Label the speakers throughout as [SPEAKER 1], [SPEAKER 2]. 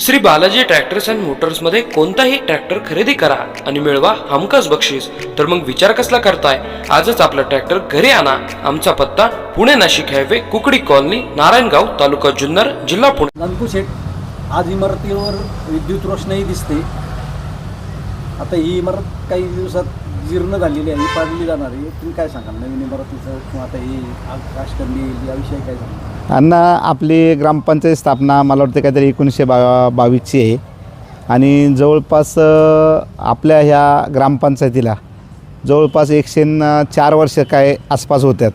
[SPEAKER 1] Shri Balaji tractors and मोटर्समध्ये कोणताही tractor खरेदी करा आणि मिळवा हमखास बक्षीस. तर मग विचार कसला करताय? आजच आपला ट्रॅक्टर घरी आणा. आमचा पत्ता पुणे नाशिक हायवे कुकडी कॉलनी नारायणगाव तालुका जुन्नर जिल्हा पुणे.
[SPEAKER 2] आज इमारतीवर विद्युत रोषणाई दिसते. आता ही इमारत काही दिवसात जीर्ण झालेली आहे पाडली जाणार आहे. तुम्ही काय सांगाल? नवीन इमारतीचं किंवा आता ही आकाशकंदील याविषयी काय सांगाल?
[SPEAKER 3] अण्णा आपली ग्रामपंचायत स्थापना मला वाटतं काहीतरी एकोणीसशे बा बावीसची आहे. आणि जवळपास अ, आपल्या ह्या ग्रामपंचायतीला जवळपास एकशे न चार वर्ष काय आसपास होत्यात.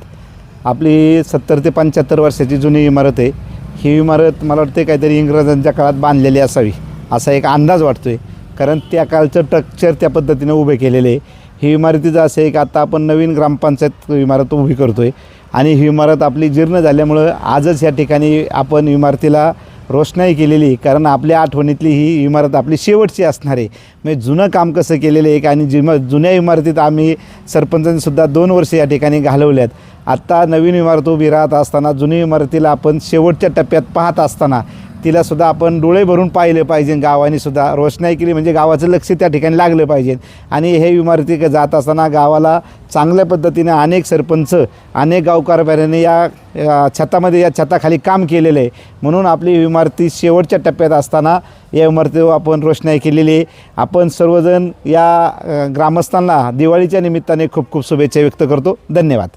[SPEAKER 3] आपली सत्तर ते पंच्याहत्तर वर्षाची जुनी इमारत आहे. ही इमारत मला वाटते काहीतरी इंग्रजांच्या काळात बांधलेली असावी असा एक अंदाज वाटतो आहे कारण त्या काळचं स्ट्रक्चर त्या पद्धतीने उभे केलेले आहे. ही इमारतीचं असं आहे की आता आपण नवीन ग्रामपंचायत इमारत उभी करतो आहे आणि ही इमारत आपली जीर्ण झाल्यामुळं आजच या ठिकाणी आपण इमारतीला रोषणाई केलेली कारण आपल्या आठवणीतली ही इमारत आपली शेवटची असणार आहे. म्हणजे जुनं काम कसं केलेलं आहे आणि जिम जुन्या इमारतीत आम्ही सरपंचांनीसुद्धा दोन वर्ष या ठिकाणी घालवल्यात. आत्ता नवीन इमारत उभी राहत असताना जुनी इमारतीला आपण शेवटच्या टप्प्यात पाहत असताना तिलासुद्धा आपण डोळे भरून पाहिले पाहिजे गावाने सुद्धा. रोषणाई केली म्हणजे गावाचं लक्ष त्या ठिकाणी लागलं पाहिजे. आणि हे इमारती जात असताना गावाला चांगल्या पद्धतीने अनेक सरपंच अनेक गावकारभाऱ्यांनी या छतामध्ये या छताखाली काम केलेलं आहे. म्हणून आपली इमारती शेवटच्या टप्प्यात असताना या इमारतीवर आपण रोषणाई केलेली आहे. आपण सर्वजण या ग्रामस्थांना दिवाळीच्या निमित्ताने खूप खूप शुभेच्छा व्यक्त करतो. धन्यवाद.